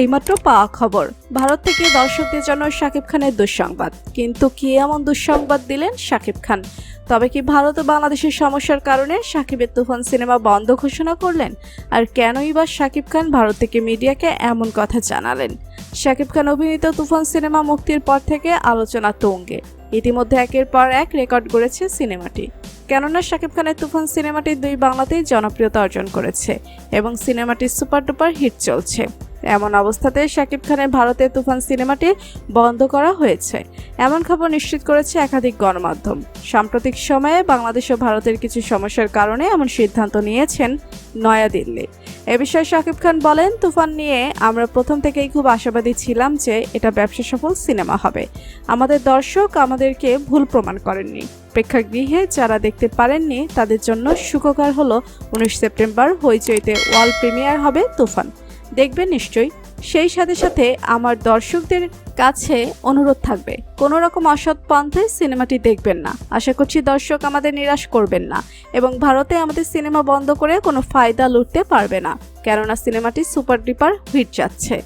এইমাত্র পাওয়া খবর। ভারত থেকে দর্শকদের জন্য শাকিব খানের দুঃসংবাদ। কিন্তু কি এমন দুঃসংবাদ দিলেন শাকিব খান? তবে কি ভারত ও বাংলাদেশের সমস্যার কারণে শাকিবের তুফান সিনেমা বন্ধ ঘোষণা করলেন? আর কেনই বা শাকিব খান ভারত থেকে মিডিয়াকে এমন কথা জানালেন? শাকিব খান অভিনীত তুফান সিনেমা মুক্তির পর থেকে আলোচনা তুঙ্গে। ইতিমধ্যে একের পর এক রেকর্ড করেছে সিনেমাটি। কেননা শাকিব খানের তুফান সিনেমাটি দুই বাংলাতেই জনপ্রিয়তা অর্জন করেছে এবং সিনেমাটি সুপার ডুপার হিট চলছে। এমন অবস্থাতে শাকিব খানের ভারতের তুফান সিনেমাটি বন্ধ করা হয়েছে। এমন খবর নিশ্চিত করেছে একাধিক গণমাধ্যম। সাম্প্রতিক সময়ে বাংলাদেশ ও ভারতের কিছু সমস্যার কারণে এমন সিদ্ধান্ত নিয়েছেন নয়াদিল্লি। এ বিষয়ে শাকিব খান বলেন, তুফান নিয়ে আমরা প্রথম থেকেই খুব আশাবাদী ছিলাম যে এটা ব্যবসা সফল সিনেমা হবে। আমাদের দর্শক আমাদেরকে ভুল প্রমাণ করেননি। প্রেক্ষাগৃহে যারা দেখতে পারেননি, তাদের জন্য সুখকর হলো উনিশ সেপ্টেম্বর, হইচইতে ওয়ার্ল্ড প্রিমিয়ার হবে তুফান। দেখবেন নিশ্চয়ই, সেই সাথে সাথে আমার দর্শকদের কাছে অনুরোধ থাকবে। কোনো রকম অসৎ পন্থায় সিনেমাটি দেখবেন না। আশা করছি দর্শক আমাদের নিরাশ করবেন না এবং ভারতে আমাদের সিনেমা বন্ধ করে কোনো ফায়দা লুটতে পারবে না, কেননা সিনেমাটি সুপার ডিপার হিট যাচ্ছে।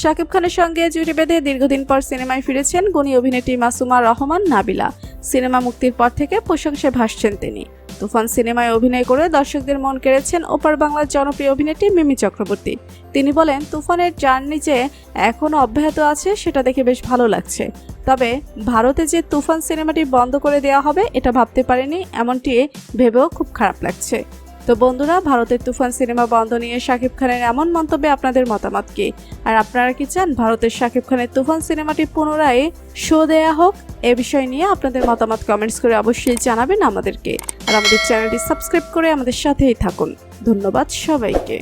শাকিব খানের সঙ্গে জুটি বেঁধে দীর্ঘদিন পর সিনেমায় ফিরেছেন গুণী অভিনেত্রী মাসুমা রহমান নাবিলা। সিনেমা মুক্তির পর থেকে প্রশংসায় ভাসছেন তিনি। তুফান সিনেমায় অভিনয় করে দর্শকদের মন কেড়েছেন ওপার বাংলার জনপ্রিয় অভিনেত্রী মিমি চক্রবর্তী। তিনি বলেন, তুফানের জার্নি যে এখনও অব্যাহত আছে, সেটা দেখে বেশ ভালো লাগছে। তবে ভারতে যে তুফান সিনেমাটি বন্ধ করে দেওয়া হবে, এটা ভাবতে পারেনি, এমনটি ভেবেও খুব খারাপ লাগছে। তো বন্ধুরা, ভারতের তুফান সিনেমা বন্ধ নিয়ে শাকিব খানের এমন মন্তব্যে আপনাদের মতামত কি? আর আপনারা কি চান ভারতের শাকিব খানের তুফান সিনেমাটি পুনরায় শো দেয়া হোক? এ বিষয় নিয়ে আপনাদের মতামত কমেন্টস করে অবশ্যই জানাবেন আমাদেরকে। আর আমাদের চ্যানেলটি সাবস্ক্রাইব করে আমাদের সাথেই থাকুন। ধন্যবাদ সবাইকে।